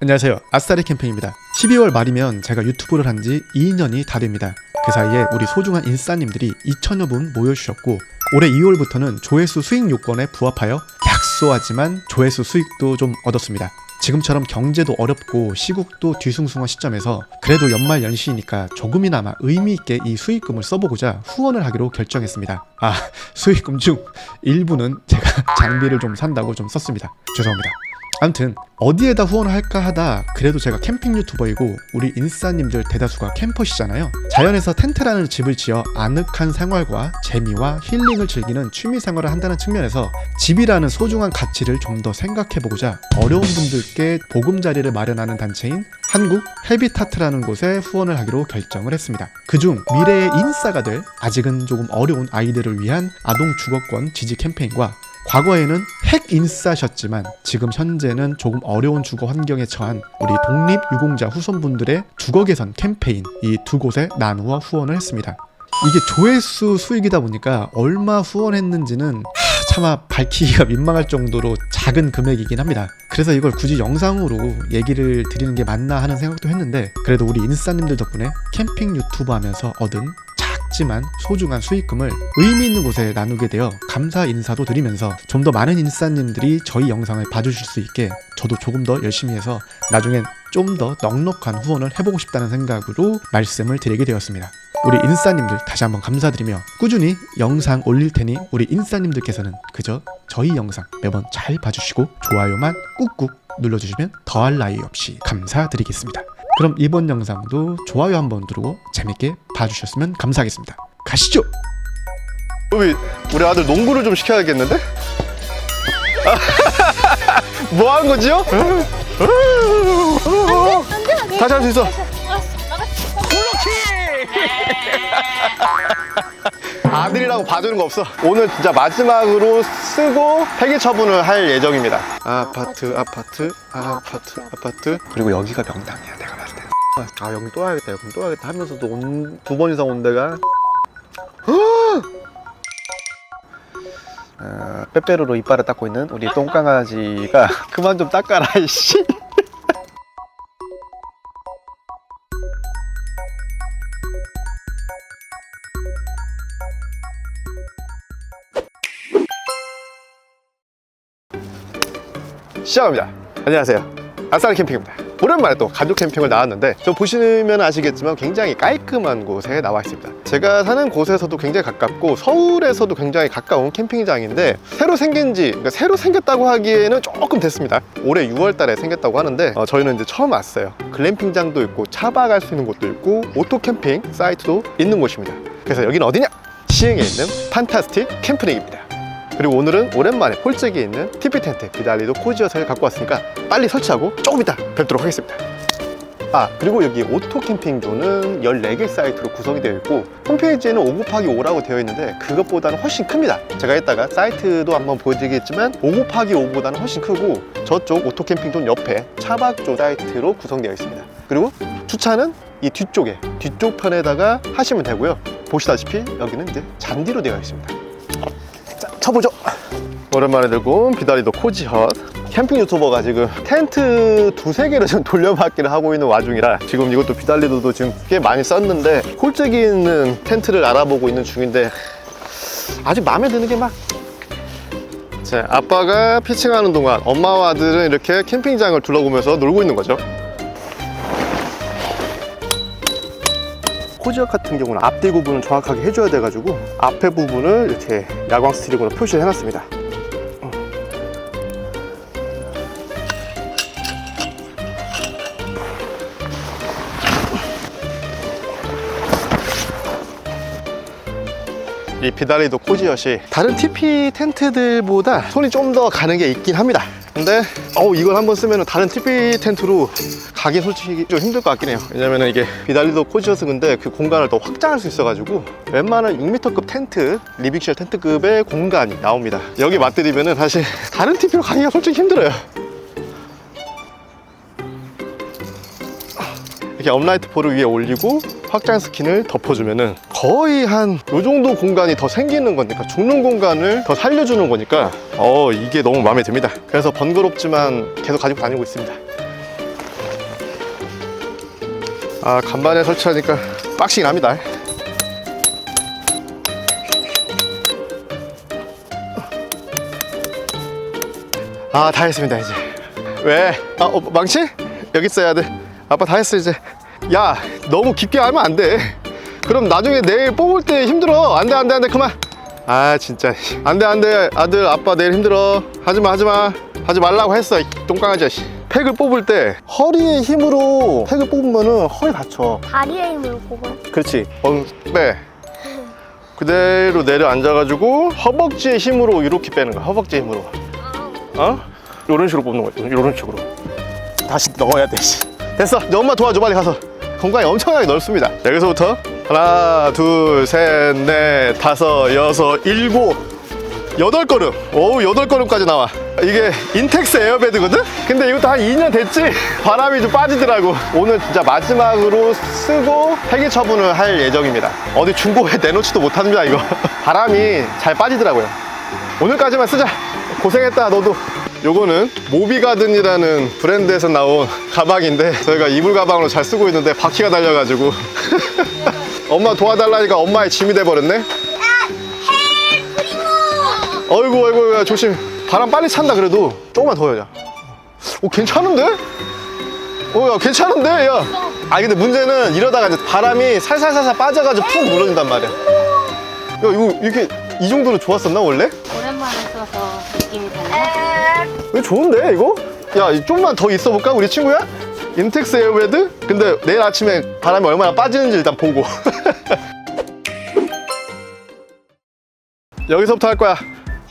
안녕하세요. 아싸리 캠핑입니다. 12월 말이면 제가 유튜브를 한 지 2년이 다 됩니다. 그 사이에 우리 소중한 인싸님들이 2천여 분 모여주셨고 올해 2월부터는 조회수 수익 요건에 부합하여 약소하지만 조회수 수익도 좀 얻었습니다. 지금처럼 경제도 어렵고 시국도 뒤숭숭한 시점에서 그래도 연말 연시이니까 조금이나마 의미 있게 이 수익금을 써보고자 후원을 하기로 결정했습니다. 아 수익금 중 일부는 제가 장비를 좀 산다고 좀 썼습니다. 죄송합니다. 아무튼 어디에다 후원을 할까 하다 그래도 제가 캠핑 유튜버이고 우리 인싸님들 대다수가 캠퍼시잖아요. 자연에서 텐트라는 집을 지어 아늑한 생활과 재미와 힐링을 즐기는 취미 생활을 한다는 측면에서 집이라는 소중한 가치를 좀 더 생각해보고자 어려운 분들께 보금자리를 마련하는 단체인 한국 헤비타트라는 곳에 후원을 하기로 결정을 했습니다. 그중 미래의 인싸가 될 아직은 조금 어려운 아이들을 위한 아동 주거권 지지 캠페인과 과거에는 핵 인싸셨지만 지금 현재는 조금 어려운 주거 환경에 처한 우리 독립 유공자 후손분들의 주거 개선 캠페인 이 두 곳에 나누어 후원을 했습니다. 이게 조회수 수익이다 보니까 얼마 후원했는지는 하, 차마 밝히기가 민망할 정도로 작은 금액이긴 합니다. 그래서 이걸 굳이 영상으로 얘기를 드리는 게 맞나 하는 생각도 했는데 그래도 우리 인싸님들 덕분에 캠핑 유튜브 하면서 얻은 작지만 소중한 수익금을 의미 있는 곳에 나누게 되어 감사 인사도 드리면서 좀 더 많은 인싸님들이 저희 영상을 봐주실 수 있게 저도 조금 더 열심히 해서 나중엔 좀 더 넉넉한 후원을 해보고 싶다는 생각으로 말씀을 드리게 되었습니다. 우리 인싸님들 다시 한번 감사드리며 꾸준히 영상 올릴 테니 우리 인싸님들께서는 그저 저희 영상 매번 잘 봐주시고 좋아요만 꾹꾹 눌러주시면 더할 나위 없이 감사드리겠습니다. 그럼 이번 영상도 좋아요 한번 누르고 재밌게 봐주셨으면 감사하겠습니다. 가시죠! 우리 우리 아들 농구를 좀 시켜야겠는데? 뭐 하는 거지요? 다시 할 수 있어. 아들이라고 봐주는 거 없어. 오늘 진짜 마지막으로 쓰고 폐기 처분을 할 예정입니다. 아파트, 아파트, 아파트, 아파트. 그리고 여기가 명당이야, 내가 봤을 때. 아, 여기 또 와야겠다, 여기 또 와야겠다 하면서도 온, 두 번 이상 온 데가. 어, 빼빼로로 이빨을 닦고 있는 우리 똥강아지가 그만 좀 닦아라, 이씨. 시작합니다. 안녕하세요. 아싸리 캠핑입니다. 오랜만에 또 가족 캠핑을 나왔는데 저 보시면 아시겠지만 굉장히 깔끔한 곳에 나와 있습니다. 제가 사는 곳에서도 굉장히 가깝고 서울에서도 굉장히 가까운 캠핑장인데 새로 생긴 지 그러니까 새로 생겼다고 하기에는 조금 됐습니다. 올해 6월 달에 생겼다고 하는데 어, 저희는 이제 처음 왔어요. 글램핑장도 있고 차박할 수 있는 곳도 있고 오토 캠핑 사이트도 있는 곳입니다. 그래서 여기는 어디냐? 시흥에 있는 판타스틱 캠프링입니다. 그리고 오늘은 오랜만에 홀짝에 있는 TP 텐트 비달리도 코지어서를 갖고 왔으니까 빨리 설치하고 조금 이따 뵙도록 하겠습니다. 아 그리고 여기 오토 캠핑존은 14개 사이트로 구성이 되어 있고 홈페이지에는 5 곱하기 5라고 되어 있는데 그것보다는 훨씬 큽니다. 제가 이따가 사이트도 한번 보여드리겠지만 5 곱하기 5보다는 훨씬 크고 저쪽 오토 캠핑존 옆에 차박조 사이트로 구성되어 있습니다. 그리고 주차는 이 뒤쪽에 뒤쪽 편에다가 하시면 되고요. 보시다시피 여기는 이제 잔디로 되어 있습니다. 자, 쳐보죠. 오랜만에 들고 온 비다리도 코지헛. 캠핑 유튜버가 지금 텐트 두세 개를 좀 돌려받기를 하고 있는 와중이라 지금 이것도 비달리도도 지금 꽤 많이 썼는데 홀짝이 있는 텐트를 알아보고 있는 중인데 아직 마음에 드는 게 막. 자, 아빠가 피칭하는 동안 엄마와 아들은 이렇게 캠핑장을 둘러보면서 놀고 있는 거죠. 코지역 같은 경우는 앞뒤 구분을 정확하게 해줘야 돼가지고 앞에 부분을 이렇게 야광 스티링으로 표시를 해놨습니다. 이 비다리도 코지엇이 다른 TP 텐트들보다 손이 좀 더 가는 게 있긴 합니다. 근데 어 이걸 한번 쓰면 다른 TP 텐트로 가긴 솔직히 좀 힘들 것 같긴 해요. 왜냐면 이게 비달리도 코지엇은 근데 그 공간을 더 확장할 수 있어가지고 웬만한 6m급 텐트, 리빅쉘 텐트급의 공간이 나옵니다. 여기 맞들이면은 사실 다른 TP로 가기가 솔직히 힘들어요. 이렇게 업라이트 폴을 위에 올리고 확장 스킨을 덮어주면은 거의 한 요 정도 공간이 더 생기는 거니까 죽는 공간을 더 살려주는 거니까 어 이게 너무 마음에 듭니다. 그래서 번거롭지만 계속 가지고 다니고 있습니다. 아 간만에 설치하니까 빡시긴 합니다. 아 다 했습니다 이제. 왜? 아 어, 망치? 여기 있어야 돼. 아빠 다 했어 이제 야 너무 깊게 하면 안 돼. 그럼 나중에 내일 뽑을 때 힘들어. 안 돼 안 돼 안 돼 그만. 아 진짜. 안 돼 안 돼 아들 아빠 내일 힘들어. 하지마 하지마. 하지 말라고 했어 이 똥강아지야 씨. 팩을 뽑을 때 허리의 힘으로 팩을 뽑으면은 허리 다쳐. 다리에 힘을 뽑아. 그렇지. 엉빼 그대로 내려 앉아가지고 허벅지의 힘으로 이렇게 빼는 거야 허벅지 힘으로. 어? 이런 식으로 뽑는 거야 이런 식으로. 다시 넣어야 돼 씨. 됐어. 엄마 도와줘 빨리 가서 공간이 엄청나게 넓습니다. 여기서부터 하나 둘셋넷 다섯 여섯 일곱 여덟 걸음. 오 여덟 걸음까지 나와. 이게 인텍스 에어베드거든? 근데 이것도 한 2년 됐지? 바람이 좀 빠지더라고. 오늘 진짜 마지막으로 쓰고 폐기 처분을 할 예정입니다. 어디 중고에 내놓지도 못합니다 이거. 바람이 잘 빠지더라고요. 오늘까지만 쓰자. 고생했다 너도 요거는 모비가든이라는 브랜드에서 나온 가방인데 저희가 이불 가방으로 잘 쓰고 있는데 바퀴가 달려가지고. 엄마 도와달라니까 엄마의 짐이 돼버렸네. 어이구 어이구 야, 조심. 바람 빨리 찬다 그래도. 조금만 더 해자 오 괜찮은데? 어야 괜찮은데 야. 아 근데 문제는 이러다가 이제 바람이 살살살살 빠져가지고 푹 눌러진단 말이야. 야 이거 이렇게 이 정도로 좋았었나 원래? 오랜만에 써서 느낌이 달라. 이거 좋은데 이거? 야 좀만 더 있어 볼까 우리 친구야? 인텍스 에어베드? 근데 내일 아침에 바람이 얼마나 빠지는지 일단 보고 여기서부터 할 거야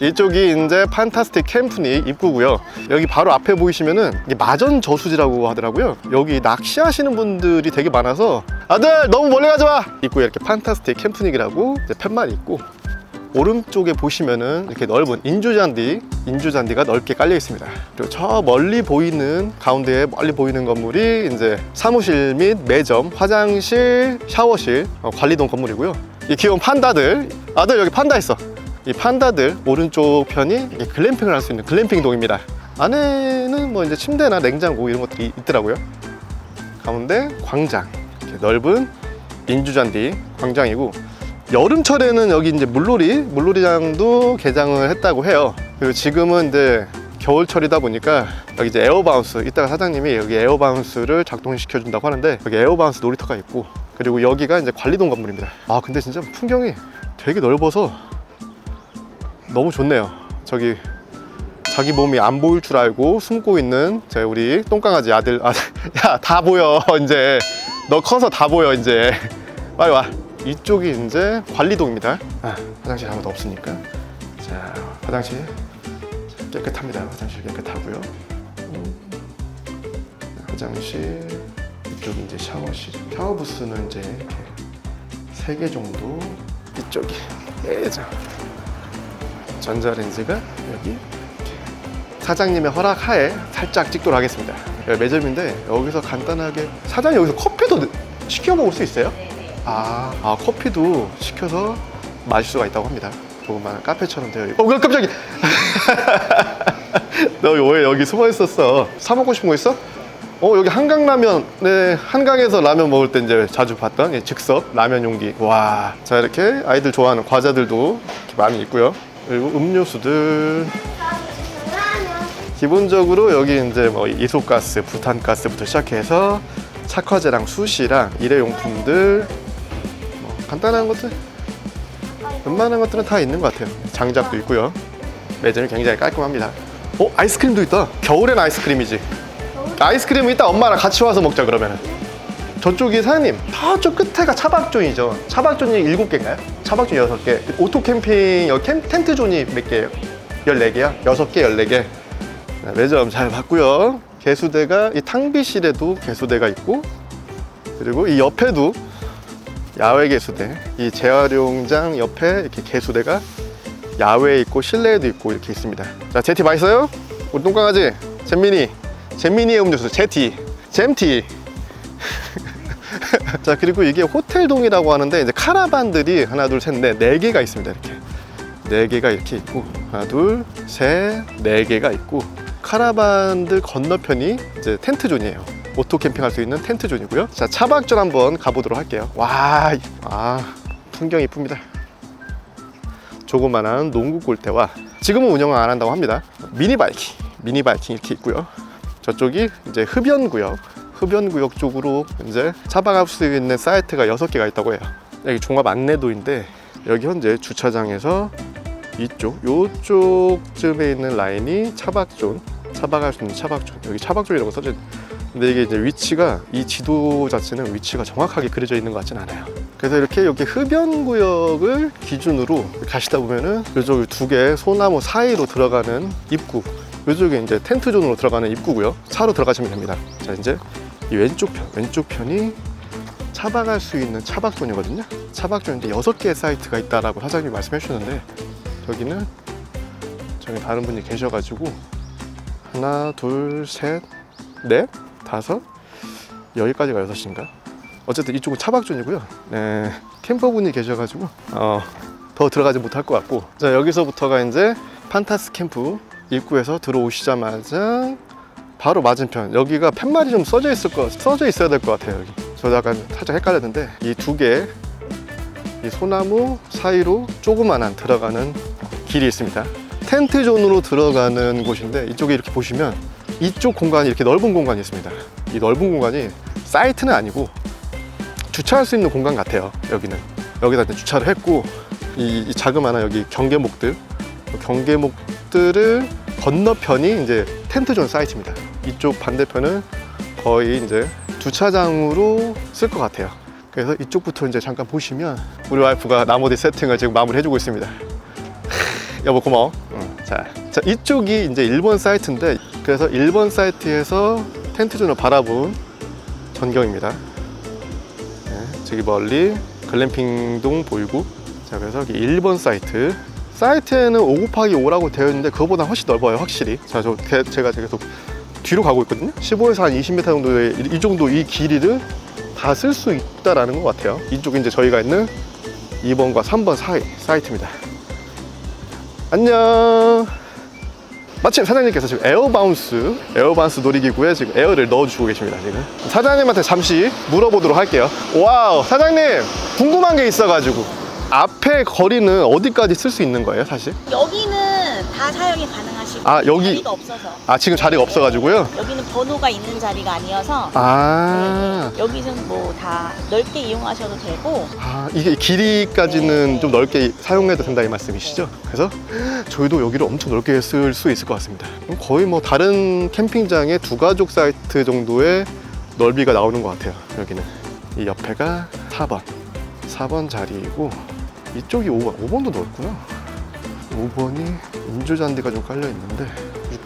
이쪽이 이제 판타스틱 캠프니 입구고요 여기 바로 앞에 보이시면은 마전 저수지라고 하더라고요 여기 낚시하시는 분들이 되게 많아서 아들 너무 멀리 가지 마 입구에 이렇게 판타스틱 캠프닉이라고 팻말이 있고 오른쪽에 보시면은 이렇게 넓은 인조잔디, 인조잔디가 넓게 깔려 있습니다. 그리고 저 멀리 보이는 가운데에 멀리 보이는 건물이 이제 사무실 및 매점, 화장실, 샤워실, 어, 관리동 건물이고요. 이 귀여운 판다들, 아들 여기 판다 있어. 이 판다들 오른쪽 편이 글램핑을 할 수 있는 글램핑 동입니다. 안에는 뭐 이제 침대나 냉장고 이런 것들이 있더라고요. 가운데 광장, 이렇게 넓은 인조잔디 광장이고 여름철에는 여기 이제 물놀이, 물놀이장도 개장을 했다고 해요. 그리고 지금은 이제 겨울철이다 보니까 여기 이제 에어바운스, 이따가 사장님이 여기 에어바운스를 작동시켜 준다고 하는데 여기 에어바운스 놀이터가 있고 그리고 여기가 이제 관리동 건물입니다. 아 근데 진짜 풍경이 되게 넓어서 너무 좋네요. 저기 자기 몸이 안 보일 줄 알고 숨고 있는 제 우리 똥강아지 아들, 아, 야다 보여 이제 너 커서 다 보여 이제 빨리 와. 이쪽이 이제 관리동입니다. 아, 화장실 아무도 없으니까. 자, 화장실 깨끗합니다. 화장실 깨끗하고요. 음, 화장실 이쪽이 이제 샤워실. 샤워 부스는 이제 이렇게 세 개 정도. 이쪽이 예전 전자레인지가 여기. 사장님의 허락하에 살짝 찍도록 하겠습니다. 여기 매점인데 여기서 간단하게 사장님 여기서 커피도 시켜 먹을 수 있어요? 아, 아, 커피도 시켜서 마실 수가 있다고 합니다. 조그마한 카페처럼 되어 있고. 어, 깜짝이야. 너 왜 여기 숨어 있었어? 사 먹고 싶은 거 있어? 어, 여기 한강라면. 네, 한강에서 라면 먹을 때 이제 자주 봤던 예, 즉석 라면 용기. 와. 자, 이렇게 아이들 좋아하는 과자들도 이렇게 많이 있고요. 그리고 음료수들. 기본적으로 여기 이제 뭐 이소가스, 부탄가스부터 시작해서 착화제랑 수시랑 일회용품들 뭐 간단한 것들? 웬만한 것들은 다 있는 것 같아요. 장작도 있고요. 매점이 굉장히 깔끔합니다. 어? 아이스크림도 있다. 겨울엔 아이스크림이지. 아이스크림은 이따 엄마랑 같이 와서 먹자 그러면은. 저쪽이 사장님 저쪽 끝에가 차박존이죠. 차박존이 7개인가요? 차박존 6개. 오토 캠핑 여기 캠, 텐트 존이 몇 개예요? 14개야? 6개 14개. 네, 매점 잘 봤고요. 개수대가 이 탕비실에도 개수대가 있고 그리고 이 옆에도 야외 개수대. 이 재활용장 옆에 이렇게 개수대가 야외에 있고 실내에도 있고 이렇게 있습니다. 자 제티 맛있어요? 우리 똥강아지 잼민이. 잼민이의 음료수 제티. 잼티. 자 그리고 이게 호텔동이라고 하는데 이제 카라반들이 하나 둘 셋 넷 네 개가 있습니다 이렇게. 네 개가 이렇게 있고 하나 둘셋네 개가 있고 카라반들 건너편이 이제 텐트존이에요 오토 캠핑할 수 있는 텐트 존이고요. 자 차박존 한번 가보도록 할게요. 와, 이- 아 풍경 이쁩니다. 조그만한 농구 골대와 지금은 운영을 안 한다고 합니다. 미니 바이킹, 미니 바이킹 이렇게 있고요. 저쪽이 이제 흡연 구역, 흡연 구역 쪽으로 이제 차박할 수 있는 사이트가 여섯 개가 있다고 해요. 여기 종합 안내도인데 여기 현재 주차장에서 이쪽, 요쪽쯤에 있는 라인이 차박존, 차박할 수 있는 차박존. 여기 차박존이라고 써져 있 근데 이게 이제 위치가 이 지도 자체는 위치가 정확하게 그려져 있는 것 같진 않아요. 그래서 이렇게 여기 흡연 구역을 기준으로 가시다 보면은 이쪽 두 개 소나무 사이로 들어가는 입구, 이쪽에 이제 텐트 존으로 들어가는 입구고요. 차로 들어가시면 됩니다. 자 이제 이 왼쪽 편, 왼쪽 편이 차박할 수 있는 차박존이거든요. 차박존인데 여섯 개의 사이트가 있다라고 사장님이 말씀해 주셨는데 여기는 저기 다른 분이 계셔가지고 하나, 둘, 셋, 넷, 다섯, 여기까지가 여섯인가? 어쨌든 이쪽은 차박존이고요. 네, 캠퍼분이 계셔가지고 어, 더 들어가지 못할 것 같고 자 여기서부터가 이제 판타스 캠프 입구에서 들어오시자마자 바로 맞은편 여기가 팻말이 좀 써져 있을 거 써져 있어야 될 것 같아요 여기 저도 약간 살짝 헷갈렸는데 이 두 개 이 소나무 사이로 조그만한 들어가는 길이 있습니다 텐트 존으로 들어가는 곳인데 이쪽에 이렇게 보시면 이쪽 공간이 이렇게 넓은 공간이 있습니다. 이 넓은 공간이 사이트는 아니고 주차할 수 있는 공간 같아요 여기는. 여기다 주차를 했고 이, 이 자그마한 여기 경계목들. 경계목들을 건너편이 이제 텐트존 사이트입니다. 이쪽 반대편은 거의 이제 주차장으로 쓸 것 같아요. 그래서 이쪽부터 이제 잠깐 보시면 우리 와이프가 나머지 세팅을 지금 마무리 해주고 있습니다. 여보 고마워. 응, 자, 자 이쪽이 이제 1번 사이트인데 그래서 1번 사이트에서 텐트존을 바라본 전경입니다. 네, 저기 멀리 글램핑동 보이고. 자 그래서 여기 1번 사이트. 사이트에는 5 곱하기 5라고 되어 있는데 그거보다 훨씬 넓어요 확실히. 자저 제가 계속 뒤로 가고 있거든요. 15에서 한 20m 정도의 이- 이 정도 이 길이를 다 쓸 수 있다라는 것 같아요. 이쪽이 이제 저희가 있는 2번과 3번 사이 사이트입니다. 안녕 마침 사장님께서 지금 에어바운스 에어바운스 놀이기구에 지금 에어를 넣어주고 계십니다 지금. 사장님한테 잠시 물어보도록 할게요. 와우 사장님! 궁금한 게 있어가지고. 앞에 거리는 어디까지 쓸 수 있는 거예요 사실? 여기는 다 사용이 가능하시고 아, 여기- 자리가 없어서. 아 지금 자리가 없어가지고요? 여기는 번호가 있는 자리가 아니어서. 아, 네, 여기는 뭐 다 넓게 이용하셔도 되고. 아 이게 길이까지는 네. 좀 넓게 사용해도 된다 이 말씀이시죠? 그래서 저희도 여기를 엄청 넓게 쓸 수 있을 것 같습니다. 그럼 거의 뭐 다른 캠핑장의 두 가족 사이트 정도의 넓이가 나오는 것 같아요 여기는. 이 옆에가 4번 4번 자리이고 이쪽이 5번 5번도 넓구나 5번이 인조잔디가 좀 깔려 있는데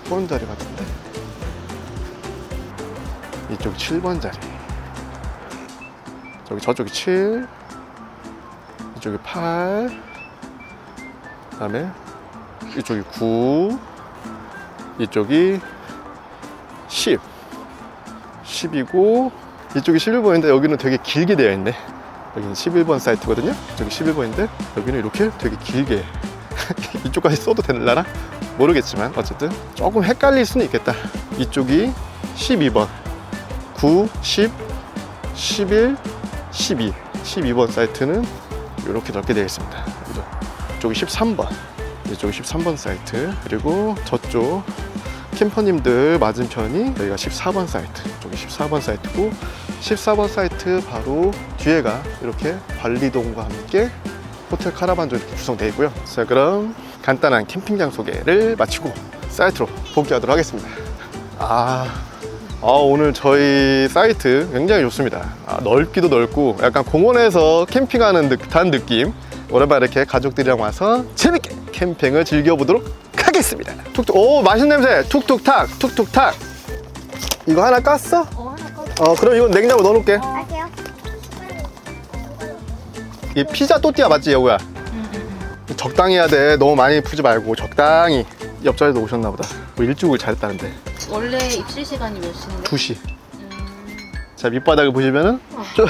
6번 자리 같은데? 이쪽 7번 자리. 저기 저쪽이 7 이쪽이 8 그다음에 이쪽이 9 이쪽이 10 10이고 이쪽이 11번인데 여기는 되게 길게 되어 있네. 여기는 11번 사이트거든요. 저기 11번인데 여기는 이렇게 되게 길게 이쪽까지 써도 되려나? 모르겠지만 어쨌든 조금 헷갈릴 수는 있겠다. 이쪽이 12번. 9, 10, 11, 12 12번 사이트는 이렇게 넓게 되어 있습니다? 이쪽이 13번. 이쪽이 13번 사이트. 그리고 저쪽 캠퍼님들 맞은편이 여기가 14번 사이트. 이쪽이 14번 사이트고 14번 사이트 바로 뒤에가 이렇게 관리동과 함께 호텔 카라반존 이렇게 구성되어 있고요 자 그럼 간단한 캠핑장 소개를 마치고 사이트로 복귀하도록 하겠습니다 아 아, 오늘 저희 사이트 굉장히 좋습니다. 아, 넓기도 넓고 약간 공원에서 캠핑하는 듯한 느낌. 오랜만에 이렇게 가족들이랑 와서 재밌게 캠핑을 즐겨보도록 하겠습니다. 툭툭, 오, 맛있는 냄새. 툭툭탁, 툭툭탁. 이거 하나 깠어? 어 하나 꺼 어, 그럼 이건 냉장고 넣어놓을게. 이 피자 또띠아 맞지, 여우야? 적당히 해야 돼. 너무 많이 푸지 말고 적당히. 옆자리도 오셨나 보다. 뭐 일주일 잘했다는데. 원래 입실 시간이 몇 시인데? 2시. 자, 밑바닥을 보시면은 좀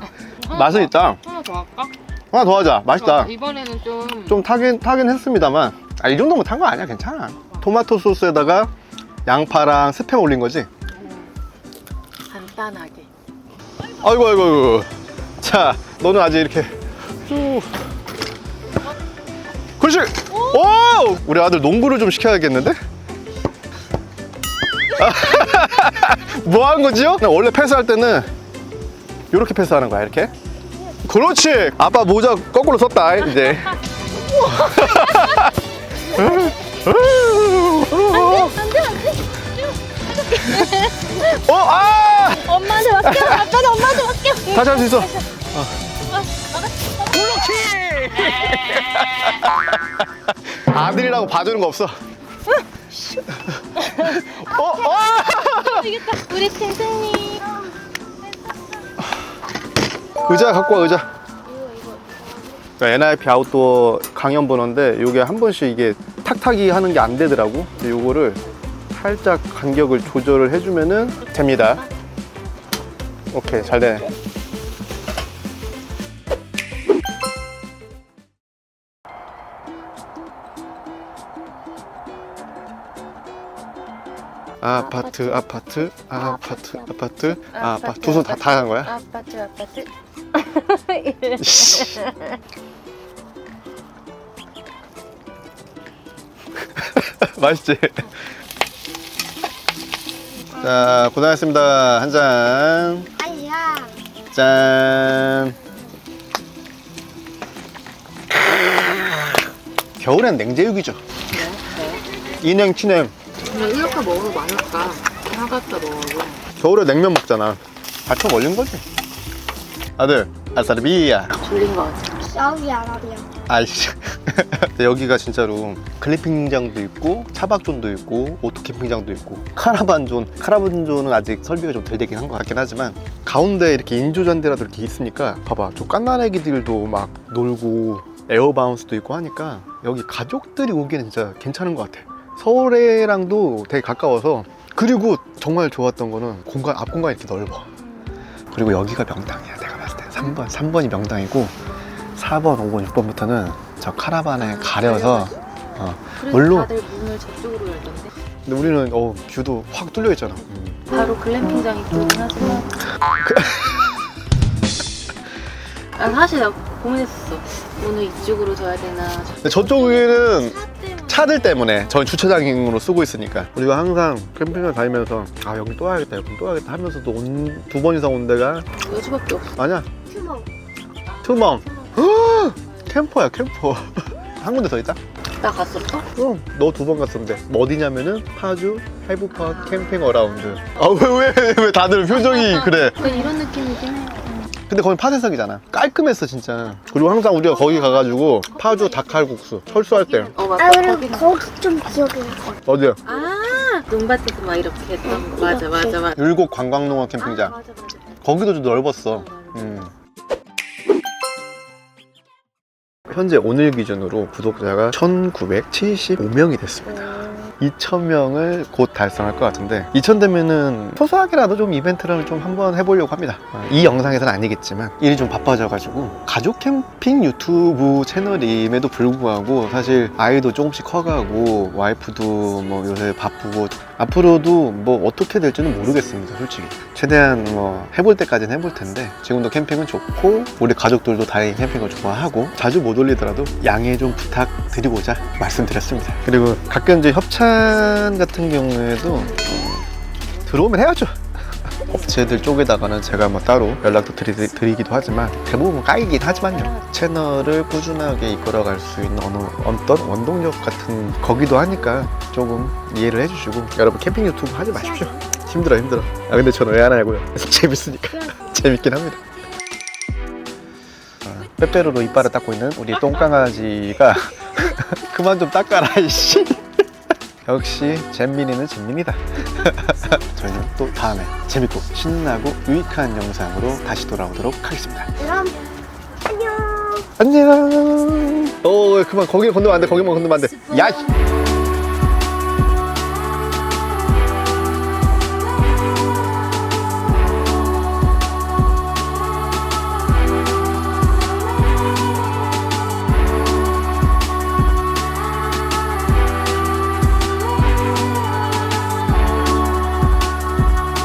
맛은 있다. 하나 더 할까? 하나 더 하자. 맛있다. 어, 이번에는 좀, 좀 타긴 타긴 했습니다만 아, 이 정도면 탄 거 아니야 괜찮아 토마토 소스에다가 양파랑 스팸 올린 거지 간 간단하게. 아이고 아이고 아이고 자 너는 아직 이렇게 쭉 그렇지 오 우리 아들 농구를 좀 시켜야겠는데 뭐 한 거지요? 원래 패스할 때는 이렇게 패스하는 거야 이렇게 그렇지 아빠 모자 거꾸로 썼다 이제 어, 아! 엄마한테 맡겨. 아빠는 엄마한테 맡겨. 다시 할 수 있어. 아들이라고 봐주는 거 없어. 어, 어! 되겠다. 우리 태생님. 의자 갖고 와 의자. NIP 아웃도어 강연 번호인데 이게 한 번씩 이게 탁탁이 하는 게 안 되더라고. 근데 요거를 살짝 간격을 조절을 해주면은 됩니다. 오케이 잘 되네. 아파트 아파트 아파트 아파트 아파트 두 손 다 다 한 거야? 아파트 아파트. 맛있지? 자, 고생하셨습니다. 한 잔. 아야. 짠. 겨울엔 냉제육이죠. 인행, 친행. 그냥 이렇게 먹어도? 하나 갖다 먹어도. 겨울에 냉면 먹잖아. 받쳐 걸린 거지. 아들, 아사르비야. 졸린 거 같아. 사우디 아라비아. 아이씨. 여기가 진짜로 글램핑장도 있고 차박존도 있고 오토 캠핑장도 있고 카라반존 카라반존은 아직 설비가 좀 덜 되긴 한 것 같긴 하지만 가운데 이렇게 인조잔디라도 이렇게 있으니까 봐봐 좀 깐난 애기들도 막 놀고 에어바운스도 있고 하니까 여기 가족들이 오기는 진짜 괜찮은 것 같아 서울에랑도 되게 가까워서 그리고 정말 좋았던 거는 공간 앞 공간이 이렇게 넓어 그리고 여기가 명당이야 내가 봤을 때 3번 3번이 명당이고 4번, 5번, 6번부터는 저 카라반에 가려서 어. 물론- 다들 문을 저쪽으로 열던데. 근데 우리는 어, 뷰도 확 뚫려 있잖아 음. 바로 글램핑장 이쪽은 하지만. 난 사실 나 고민했었어. 문을 이쪽으로 둬야 되나. 근데 저쪽에는 차. 차들 때문에 전 주차장으로 쓰고 있으니까 우리가 항상 캠핑을 다니면서 아 여기 또 와야겠다 여기 또 와야겠다 하면서도 온, 두 번 이상 온 데가 여주밖에 없어. 아니야 투멍. 투멍 캠퍼야 캠퍼 한 군데 더 있다 나 갔었어? 그럼 너두 번 갔었는데 뭐 어디냐면은 파주 해부파크 캠핑 어라운드 아 왜 왜 왜 다들 표정이 그래 약간 이런 느낌이긴 해. 근데 거기 파쇄석이잖아 깔끔했어 진짜 그리고 항상 우리가 거기 가가지고 파주 닭칼국수 철수할 때어 맞아. 아, 그리고 거기는- 거기 좀 기억이 나. 어디야 아 논밭에서 막 이렇게 했던 거. 맞아 맞아 맞아. 율곡 관광농업 캠핑장 아, 맞아 맞아. 거기도 좀 넓었어 음. 현재 오늘 기준으로 구독자가 1975명이 됐습니다 2,000명을 곧 달성할 것 같은데 2,000 되면은 소소하게라도 좀 이벤트를 좀 한번 해보려고 합니다. 어, 이 영상에서는 아니겠지만 일이 좀 바빠져가지고 가족 캠핑 유튜브 채널임에도 불구하고 사실 아이도 조금씩 커가고 와이프도 뭐 요새 바쁘고 앞으로도 뭐 어떻게 될지는 모르겠습니다 솔직히. 최대한 뭐 해볼 때까지는 해볼 텐데 지금도 캠핑은 좋고 우리 가족들도 다행히 캠핑을 좋아하고 자주 못 올리더라도 양해 좀 부탁드리고자 말씀드렸습니다. 그리고 가끔 이제 협찬 같은 경우에도 어, 들어오면 해야죠. 업체들 쪽에다가는 제가 뭐 따로 연락도 드리, 드리 기도 하지만 대부분 까이긴 하지만요. 채널을 꾸준하게 이끌어갈 수 있는 어느 어떤 원동력 같은 거기도 하니까 조금 이해를 해주시고 여러분 캠핑 유튜브 하지 마십시오. 힘들어 힘들어. 아 근데 저는 왜 안 하냐고요. 재밌으니까. 재밌긴 합니다. 아, 빼빼로로 이빨을 닦고 있는 우리 똥강아지가 그만 좀 닦아라 이씨 역시 잼민이는 잼민이다. 저희는 또 다음에 재밌고 신나고 유익한 영상으로 다시 돌아오도록 하겠습니다. 그럼 안녕. 안녕. 어 그만. 거기 건너면 안돼. 거기만 건너면 안돼 야